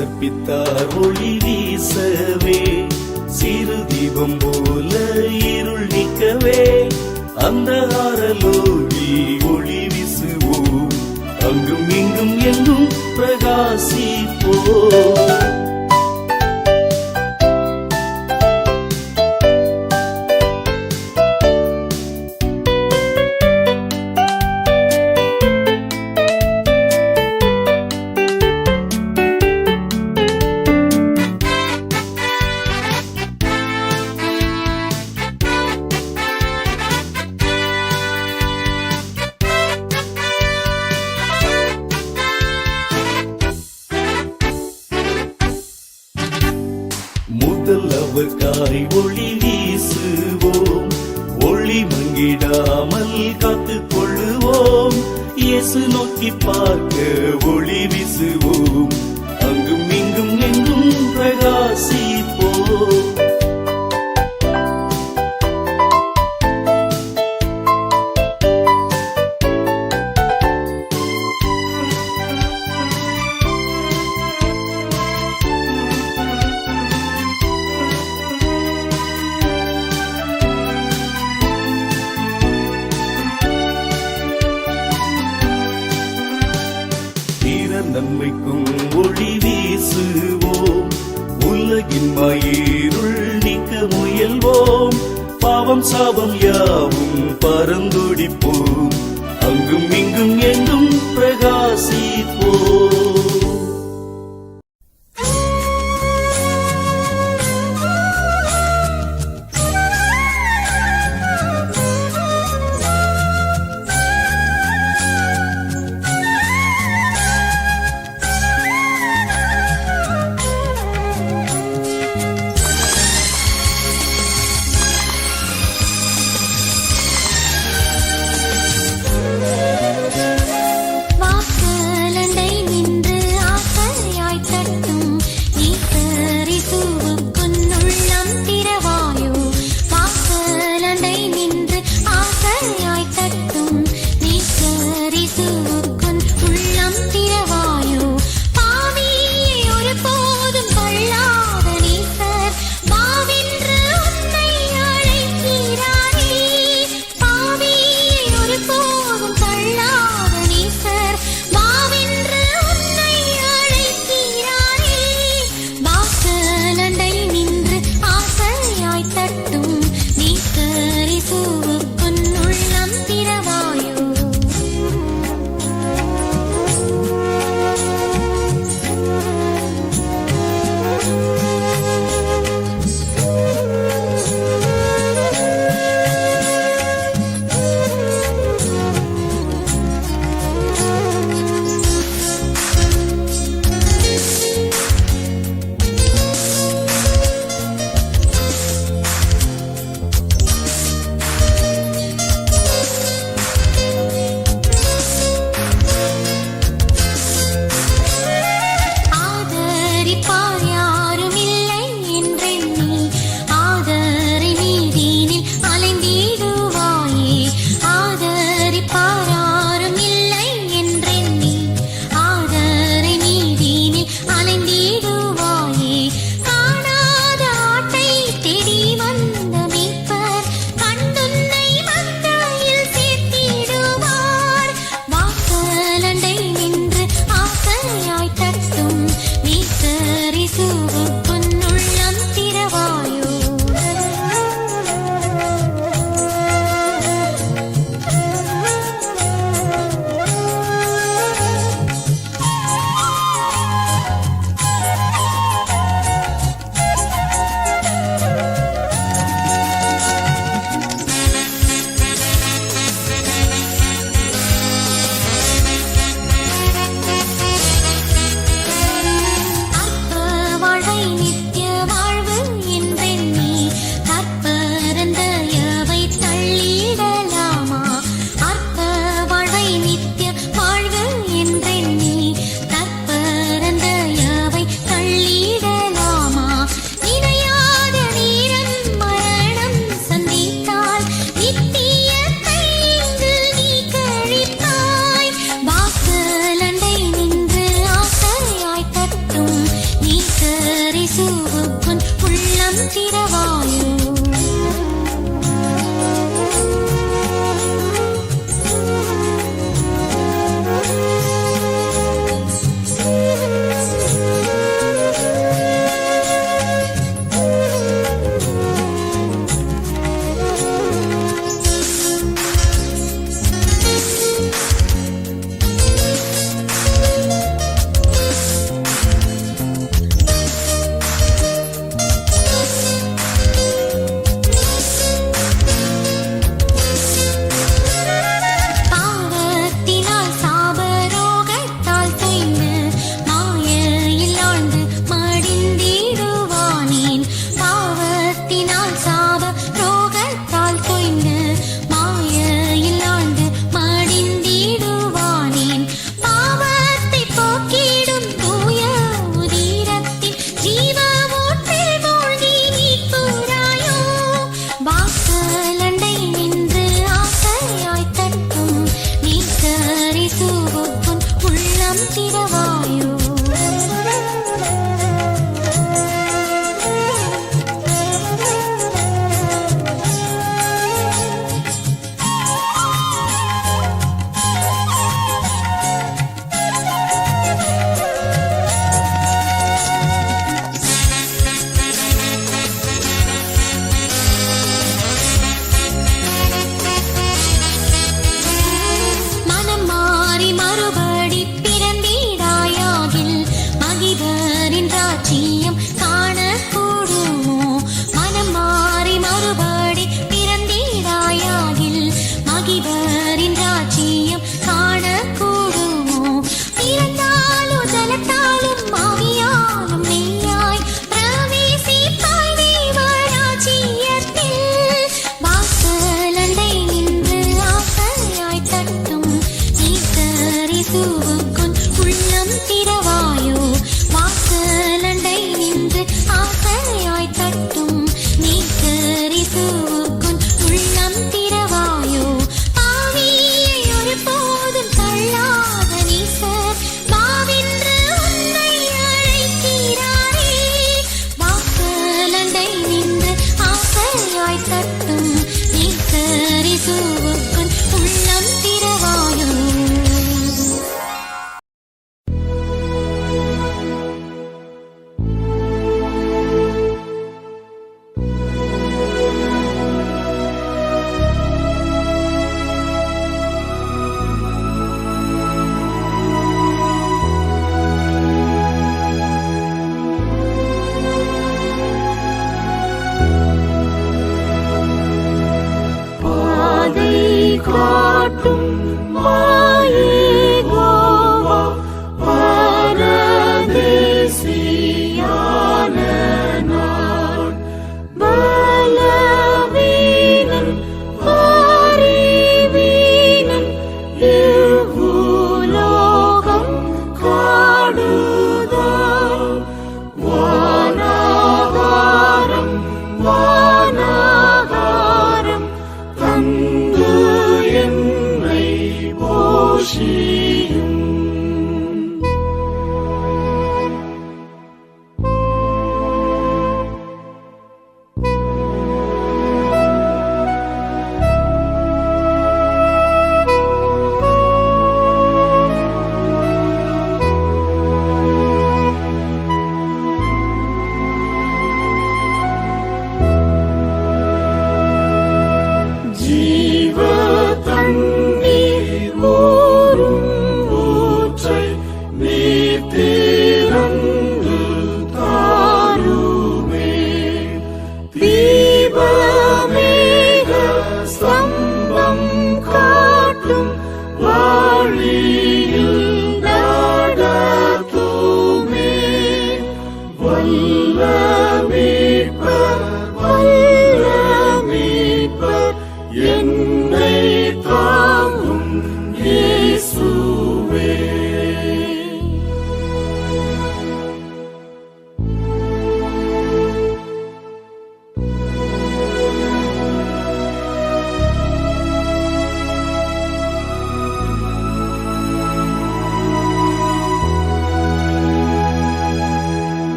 கற்பித்தார் ஒளி வீசவே சிறு தீபம் போல இருள் நிற்கவே அந்த ஆரலோடி ஒளி வீசுவோம். அங்கும் இங்கும் எங்கும் பிரகாசிப்போம். முதல் ஒளி வீசுவோம். ஒளி மங்கிடாமல் காத்துக் கொள்ளுவோம் இயேசு நோக்கி பார்க்க ஒளி வீசுவோம். அங்கும் இங்கும் எங்கும் பிரகாசிப்போம்.